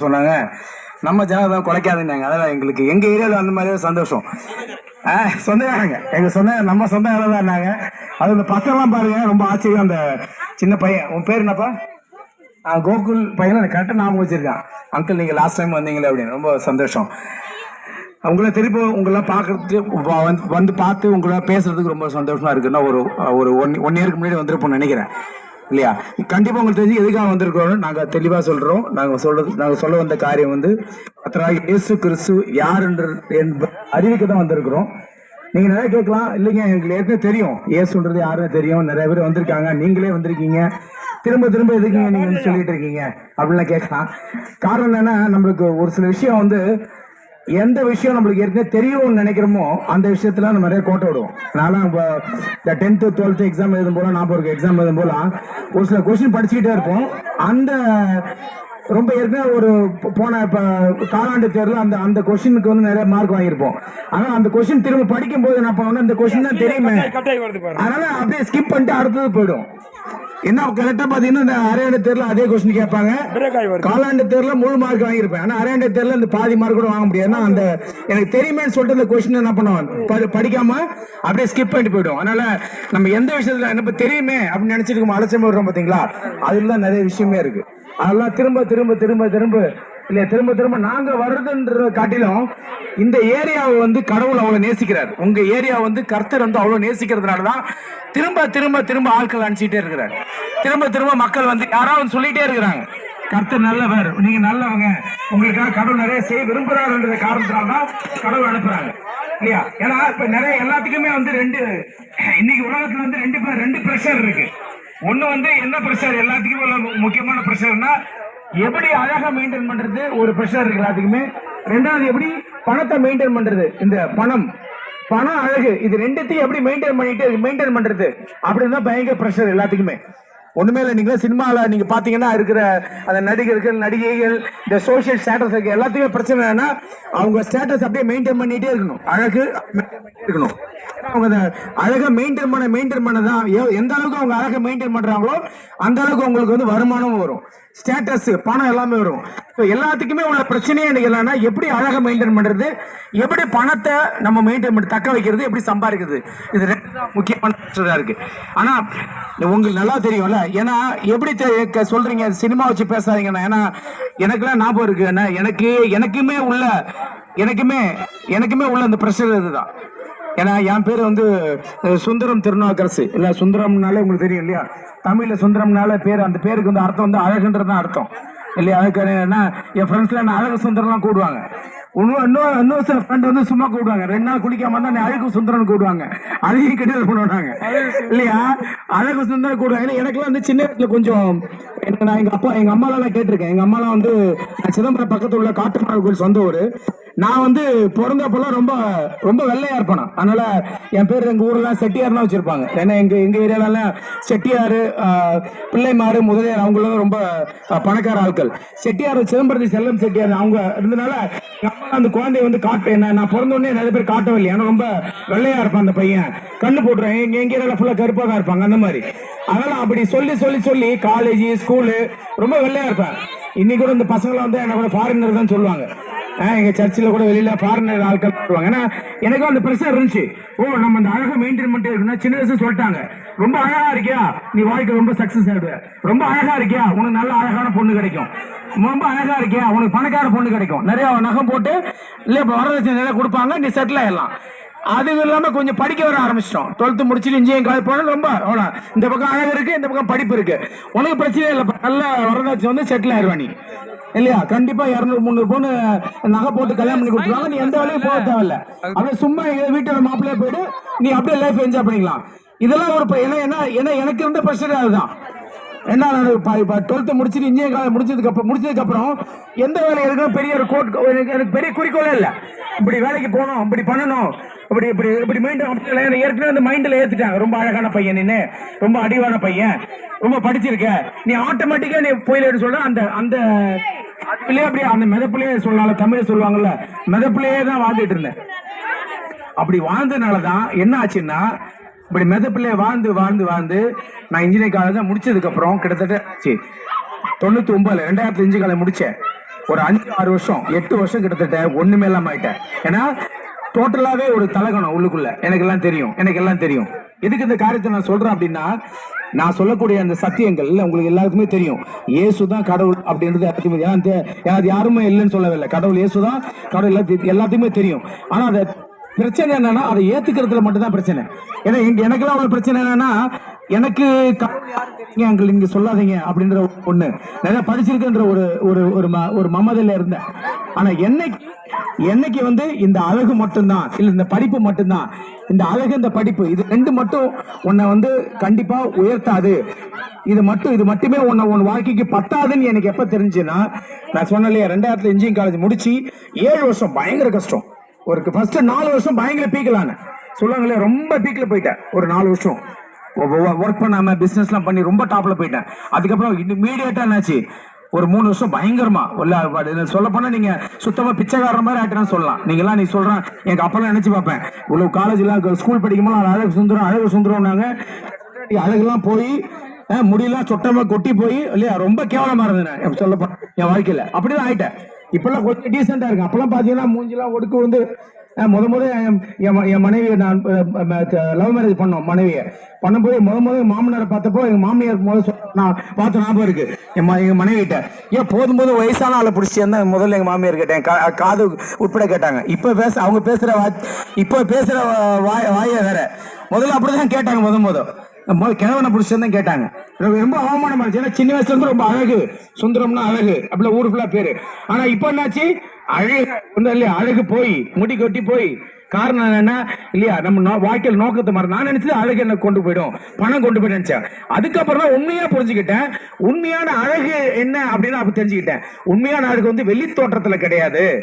சொன்னாங்க. நம்ம ஜனதான் குலைக்காதுன்னாங்க. அதெல்லாம் எங்களுக்கு எங்க ஏரியாவில் அந்த மாதிரி சந்தோஷம். ஆ சொந்தக்காரங்க. எங்க சொந்த நம்ம சொந்தக்காரங்க தான் இருந்தாங்க. அது இந்த பசங்கலாம் பாருங்க ரொம்ப ஆச்சரியம். அந்த சின்ன பையன் உன் பேர் என்னப்பா? கோகுல் பையனை? எனக்கு கரெக்டாக ஞாபகம் வச்சிருக்கான். அங்கிள் நீங்கள் லாஸ்ட் டைம் வந்தீங்களே அப்படின்னு. ரொம்ப சந்தோஷம். உங்களை திருப்பி உங்களை பார்க்கறதுக்கு வ- வந்து வந்து பார்த்து உங்களை பேசுறதுக்கு ரொம்ப சந்தோஷமா இருக்குன்னா ஒரு ஒரு ஒன் ஒன் இயருக்கு முன்னாடி வந்திருப்போம்னு நினைக்கிறேன். இல்லையா? கண்டிப்பா உங்களுக்கு தெரிஞ்சு எதுக்காக வந்திருக்கிறோம் நாங்க தெளிவா சொல்றோம். நாங்க சொல்றது நாங்க சொல்ல வந்த காரியம் வந்து கர்த்தராகிய இயேசு கிறிஸ்து யார் என்று என்ப- அறிவிக்க தான் வந்திருக்கிறோம். நீங்க நிறைய கேட்கலாம். இல்லைங்க எங்களுக்கு ஏற்கனவே தெரியும். இயேசுன்றது யாருன்னு தெரியும். நிறைய பேர் வந்திருக்காங்க. நீங்களே வந்திருக்கீங்க. திரும்ப திரும்ப எதுக்குங்க நீங்க சொல்லிட்டு இருக்கீங்க? அப்படின்லாம் கேட்கலாம். காரணம் என்னன்னா நம்மளுக்கு ஒரு சில விஷயம் வந்து எந்த விஷயம் நம்மளுக்கு ஏற்கனவே தெரியும்னு நினைக்கிறோமோ அந்த விஷயத்துல நம்ம நிறைய கோட்டை விடுவோம். நான்லாம் இப்போ இந்த டென்த்து டுவெல்த்து எக்ஸாம் எழுதும் போல நான் ஒரு எக்ஸாம் எழுதும் போல ஒரு சில கொஸ்டின் படிச்சுக்கிட்டே இருப்போம். அந்த ரொம்ப ஏற்கனவே ஒரு போன இப்போ காலாண்டு தேர்வில் அந்த அந்த கொஸ்டினுக்கு வந்து நிறைய மார்க் வாங்கியிருப்போம். ஆனால் அந்த கொஸ்டின் திரும்ப படிக்கும் போது என்ன பண்ணுவோம்னா இந்த கொஸ்டின் தான் தெரியுமே. அதனால அப்படியே ஸ்கிப் பண்ணிட்டு அடுத்தது போயிடும் என்ன கரெக்டா பாத்தீங்கன்னா அரையாண்டு தேர்ல அதே கொஸ்டின் கேட்பாங்க. காலாண்டு தேர்ல முழு மார்க் வாங்கியிருப்பேன். ஆனா அரையாண்டு தேர்ல இந்த பாதி மார்க் கூட வாங்க முடியாது. ஏன்னா அந்த எனக்கு தெரியுமேன்னு சொல்லிட்டு அந்த கொஸ்டின் என்ன பண்ணுவான் படி- படிக்காம அப்படியே ஸ்கிப் பண்ணிட்டு போயிடும் அதனால நம்ம எந்த விஷயத்துல நம்ம தெரியுமே அப்படின்னு நினைச்சிட்டு அலட்சியம் விடுறோம் பாத்தீங்களா? அதுல தான் நிறைய விஷயமே இருக்கு. அதெல்லாம் திரும்ப திரும்ப திரும்ப திரும்ப இல்லையா திரும்ப திரும்ப நாங்க வர்றதுன்ற காட்டிலும் இந்த ஏரியாவை வந்து கடவுள் அவ்வளவு நேசிக்கிறார். உங்க ஏரியா வந்து கர்த்தர் வந்து அவ்வளவு நேசிக்கிறதுனால தான் திரும்ப திரும்ப திரும்ப ஆட்கள் அனுப்பிச்சிட்டே இருக்கிறார். திரும்ப திரும்ப மக்கள் வந்து யாராவது சொல்லிட்டே இருக்கிறாங்க. கர்த்தர் நல்லவர் நீங்க நல்லவங்க. உங்களுக்காக கடவுள் நிறைய செய்ய விரும்புறாருன்ற காரணத்தினால தான் கடவுள் அனுப்புறாங்க. இல்லையா? ஏன்னா இப்ப நிறைய எல்லாத்துக்குமே வந்து ரெண்டு இன்னைக்கு உலகத்துல வந்து ரெண்டு பேர் ரெண்டு பிரஷர் இருக்கு. ஒண்ணு வந்து என்ன பிரஷர் எல்லாத்துக்குமே முக்கியமான பிரஷர்னா எப்படி அழகா மெயின்டைன் பண்றது? ஒரு பிரஷர் இருக்கு எல்லாத்துக்குமே. ரெண்டாவது எப்படி பணத்தை மெயின்டைன் பண்றது? இந்த பணம். பணம் அழகு. இது ரெண்டுத்தையும் எப்படி மெயின்டைன் பண்ணிட்டு மெயின்டைன் பண்றது? அப்படின்னு தான் பயங்கர பிரஷர் எல்லாத்துக்குமே. ஒண்ணுமே இல்லை நீங்களா சினிமாவில் நீங்க பாத்தீங்கன்னா இருக்கிற அந்த நடிகர்கள் நடிகைகள் இந்த சோஷியல் ஸ்டேட்டஸ் இருக்கு எல்லாத்துக்குமே பிரச்சனை என்னன்னா அவங்க ஸ்டேட்டஸ் அப்படியே மெயின்டைன் பண்ணிட்டே இருக்கணும். அழகு இருக்கணும். அவங்க அந்த அழகை மெயின்டைன் பண்ண மெயின்டைன் பண்ண தான் எந்த அளவுக்கு அவங்க அழகை மெயின்டைன் பண்றாங்களோ அந்த அளவுக்கு அவங்களுக்கு வந்து வருமானமும் வரும். ஸ்டேட்டஸ் பணம் எல்லாமே வரும். எல்லாத்துக்குமே உள்ள பிரச்சனையே என்னன்னா எப்படி அழகை மெயின்டைன் பண்றது எப்படி பணத்தை நம்ம மெயின்டைன் பண்ணி தக்க வைக்கிறது எப்படி சம்பாதிக்கிறது. இது ரெண்டு தான் முக்கியமான பிரச்சனை இருக்கு. ஆனா உங்களுக்கு நல்லா தெரியும்ல ஏன்னா எப்படி சொல்றீங்க சினிமா வச்சு பேசாதீங்கண்ணா. ஏன்னா எனக்குலாம் ஞாபகம் இருக்கு ஏன்னா எனக்கு எனக்குமே உள்ள எனக்குமே எனக்குமே உள்ள அந்த பிரச்சனை இதுதான். ஏன்னா என் பேர் வந்து சுந்தரம் திருநாக்கரசு இல்லை சுந்தரம்னாலே உங்களுக்கு தெரியும் இல்லையா? தமிழில் சுந்தரம்னால பேர் அந்த பேருக்கு வந்து அர்த்தம் வந்து அழகுன்றது தான் அர்த்தம். இல்லையா? அதுக்கு என்ன என் ஃப்ரெண்ட்ஸ்ல என்ன அழகு சுந்தரம்லாம் கூடுவாங்க. இன்னும் இன்னும் இன்னும் சில ஃப்ரெண்ட் வந்து சும்மா கூடுவாங்க. ரெண்டு நாள் குளிக்காம இருந்தா அழகு சுந்தரன் கூடுவாங்க. அதையும் கிண்டல் பண்ணுவாங்க இல்லையா? அழகு சுந்தரம் கூடுவாங்க. ஏன்னா எனக்குலாம் வந்து சின்ன வயசுல கொஞ்சம் எனக்கு நான் எங்க அப்பா எங்க அம்மாலாம் கேட்டிருக்கேன். எங்க அம்மாலாம் வந்து நான் சிதம்பரம் பக்கத்துல உள்ள காட்டுமலை கோயில் சொந்த ஊர். நான் வந்து பிறந்தப்பெல்லாம் ரொம்ப ரொம்ப வெள்ளையா இருப்பேன். அதனால என் பேர் எங்க ஊர்ல செட்டியார்லாம் வச்சிருப்பாங்க. ஏன்னா எங்க எங்க ஏரியாலலாம் செட்டியார் பிள்ளைமாறு முதலியார் அவங்களும் ரொம்ப பணக்கார ஆட்கள். செட்டியார் சிதம்பரத்தி செல்லம் செட்டியார் அவங்க இருந்தனால அந்த குழந்தைய வந்து காட்டு என்ன நான் பிறந்தோடனே நிறைய பேர் காட்டவில்லை. ஏன்னா ரொம்ப வெள்ளையா இருப்பான் அந்த பையன். கண்ணு போட்டுருவேன். எங்க எங்க ஏரியால ஃபுல்லா கருப்பாக இருப்பாங்க அந்த மாதிரி. அதனால அப்படி சொல்லி சொல்லி சொல்லி காலேஜ் ஸ்கூலு ரொம்ப வெள்ளையா இருப்பேன். இன்னைக்கு கூட இந்த பசங்களை வந்து என்ன கூட ஃபாரினர் தான் சொல்லுவாங்க. ஆஹ் எங்க சர்ச்சில் கூட வெளியில ஃபாரினர் ஆட்கள் வருவாங்க. ஏன்னா எனக்கும் அந்த பிரஷர் இருந்துச்சு. ஓ நம்ம அந்த அழகை மெயின்டைன் பண்ணிட்டே இருக்கணும் சின்ன வயசு சொல்லிட்டாங்க. ரொம்ப அழகா இருக்கியா? நீ வாழ்க்கை ரொம்ப சக்சஸ் ஆயிடுவ. ரொம்ப அழகா இருக்கியா? உனக்கு நல்ல அழகான பொண்ணு கிடைக்கும். ரொம்ப அழகா இருக்கியா? உனக்கு பணக்கார பொண்ணு கிடைக்கும். நிறைய நகம் போட்டு இல்ல இப்போ வரதட்சணை நிறைய கொடுப்பாங்க நீ செட்டில் ஆயிடலாம். அது இல்லாம கொஞ்சம் படிக்க வர ஆரம்பிச்சிட்டோம். டுவெல்த் முடிச்சுட்டு இன்ஜினியரிங் காலேஜ் போனால் ரொம்ப அவ்வளோ இந்த பக்கம் அழகு இருக்கு இந்த பக்கம் படிப்பு இருக்கு. உனக்கு பிரச்சனை இல்லை நல்ல வரதட்சணை வந்து செட்டில் ஆயிடுவா நீ. இல்லையா? கண்டிப்பா இருநூறு முந்நூறு பொண்ணு நகை போட்டு கல்யாணம் பண்ணி கொடுத்துருவாங்க. நீ எந்த வேலையும் போக தேவையில்ல. அப்படியே சும்மா வீட்டோட மாப்பிள்ளைய போயிட்டு நீ அப்படியே லைஃப் என்ஜாய் பண்ணிக்கலாம். இதெல்லாம் ஒரு ஏன்னா ஏன்னா ஏன்னா எனக்கு இருந்த பிரஷர் அதுதான். என்ன இப்போ டுவெல்த்து முடிச்சுட்டு இன்ஜினியரிங் காலேஜ் முடிச்சதுக்கு அப்புறம் முடிச்சதுக்கு அப்புறம் எந்த வேலை எடுக்கணும்? பெரிய ஒரு கோட் எனக்கு எனக்கு பெரிய குறிக்கோளே இல்லை. இப்படி வேலைக்கு போகணும் இப்படி பண்ணணும். இப்படி இப்படி இப்படி மைண்ட் ஏற்கனவே அந்த மைண்டில் ஏற்றிட்டாங்க ரொம்ப அழகான பையன் நின்று ரொம்ப அடிவான பையன். ரொம்ப படிச்சிருக்க. நீ ஆட்டோமேட்டிக்காக நீ போயில சொல்ற. அந்த அந்த அதுலயே அப்படியே அந்த மிதப்புலயே சொல்லலாம் தமிழ் சொல்லுவாங்கல்ல. மிதப்புலயே தான் வாழ்ந்துட்டு இருந்தேன். அப்படி வாழ்ந்ததுனாலதான் என்ன ஆச்சுன்னா இப்படி மெதப்பிள்ளைய வாழ்ந்து வாழ்ந்து வாழ்ந்து நான் இன்ஜினியரிங் காலேஜ் முடிச்சதுக்கு அப்புறம் கிட்டத்தட்ட சரி தொண்ணூத்தி ஒன்பதுல ரெண்டாயிரத்தி அஞ்சு காலை முடிச்சேன். ஒரு அஞ்சு ஆறு வருஷம் எட்டு வருஷம் கிட்டத்தட்ட ஒண்ணுமே இல்லாம ஆயிட்டேன். ஏன்னா டோட்டலாவே ஒரு தலகணம் உள்ளுக்குள்ள. எனக்கு எல்லாம் தெரியும் எனக்கு எல்லாம் தெரியும். எதுக்கு இந்த காரியத்தை நான் சொல்றேன் அப்படின்னா நான் சொல்லக்கூடிய அந்த சத்தியங்கள் உங்களுக்கு எல்லாருக்குமே தெரியும். இயேசு தான் கடவுள் அப்படின்றது எல்லாத்துக்குமே ஏன்னா அது யாருமே இல்லைன்னு சொல்லவில்லை. கடவுள் இயேசு தான் கடவுள் எல்லாத்தையும் எல்லாத்தையுமே தெரியும். ஆனா அதை பிரச்சனை என்னன்னா அதை ஏத்துக்கிறதுல மட்டும்தான் பிரச்சனை. ஏன்னா இங்க எனக்கெல்லாம் அவ்வளவு பிரச்சனை என்னன்னா எனக்கு கடவுள் யாரு தெரியுங்க அங்கிள் நீங்க சொல்லாதீங்க அப்படின்ற ஒண்ணு. நிறைய படிச்சிருக்குன்ற ஒரு ஒரு ஒரு ம- ஒரு மமதில இருந்தேன். ஆனா என்னைக்கு என்னைக்கு வந்து இந்த அழகு மட்டும்தான் இல்ல இந்த படிப்பு மட்டும்தான் இந்த அழகு இந்த படிப்பு இது ரெண்டு மட்டும் உன்னை வந்து கண்டிப்பா உயர்த்தாது. இது மட்டும் இது மட்டுமே உன்னை உன் வாழ்க்கைக்கு பத்தாதுன்னு எனக்கு எப்ப தெரிஞ்சுன்னா நான் சொன்னேன் இல்லையா ரெண்டாயிரத்துல இன்ஜினியரிங் காலேஜ் முடிச்சு ஏழு வருஷம் பயங்கர கஷ்டம். ஒரு ஃபர்ஸ்ட் நாலு வருஷம் பயங்கர பீக்கலான சொல்லுவாங்களே ரொம்ப பீக்கில் போயிட்டேன். ஒரு நாலு வருஷம். ஒர்க் பண்ணாம பிசினஸ்லாம் பண்ணி ரொம்ப டாப்ல போயிட்டேன். அதுக்கப்புறம் இமீடியட்டா என்னாச்சு? ஒரு மூணு வருஷம் பயங்கரமா. சொல்ல போனா நீங்க சுத்தமா பிச்சைக்காரன் மாதிரி ஆயிட்டேன்னு சொல்லலாம். நீங்களாம் நீ சொல்றேன் எங்க அப்பெல்லாம் நினைச்சு பார்ப்பேன். இவ்வளவு காலேஜ்ல ஸ்கூல் படிக்கும்போது அழகு சுந்தரம் அழகு சுந்தரம்னாங்க. அழகுலாம் போய் அஹ், முடியெல்லாம் சொட்டமா கொட்டி போய் இல்லையா? ரொம்ப கேவலமா இருந்தேன் சொல்ல என் வாழ்க்கையில. அப்படிதான் ஆயிட்டேன். இப்பெல்லாம் கொஞ்சம் டீசெண்டா இருக்கு. அப்பெல்லாம் பாத்தீங்கன்னா மூஞ்சிலாம் ஒடுக்கு வந்து முத முத என் என் என் மனைவியை நான் லவ் மேரேஜ் பண்ணோம் மனைவியை. பண்ணும்போது முத முத மாமனாரை பார்த்தப்போ எங்க மாமியார் முத நான் பார்த்த ஞாபகம் இருக்கு. என் எங்கள் எங்க ஏன் போதும் போது வயசான ஆளை பிடிச்சிருந்தா முதல்ல எங்க மாமியார் கேட்டேன். காது உட்பட கேட்டாங்க. இப்ப பேச அவங்க பேசுற வா- இப்ப பேசுற வாய வாய் வாய வேற. முதல்ல அப்படிதான் கேட்டாங்க முத முத. கிழவனை பிடிச்சிருந்தா கேட்டாங்க. ரொம்ப அவமானமா இருந்துச்சு. ஏன்னா சின்ன வயசுல இருந்து ரொம்ப அழகு. சுந்தரம்னா அழகு. அப்படிலாம் ஊரு ஃபுல்லா பேரு. ஆனா இப்ப என்னாச்சு? அழகு இல்லையா? அழகு போய் முடி கொட்டி போய். காரணம் என்ன இல்லையா நம்ம நோ- வாழ்க்கையில் நோக்கத்தை மாதிரி நான் நினைச்சது அழகு என்ன கொண்டு போயிடும். பணம் கொண்டு போய் நினைச்சேன். அதுக்கப்புறம் தான் உண்மையா புரிஞ்சுக்கிட்டேன். உண்மையான அழகு என்ன அப்படின்னு அப்ப தெரிஞ்சுக்கிட்டேன். உண்மையான அழகு வந்து வெளி தோற்றத்துல கிடையாது.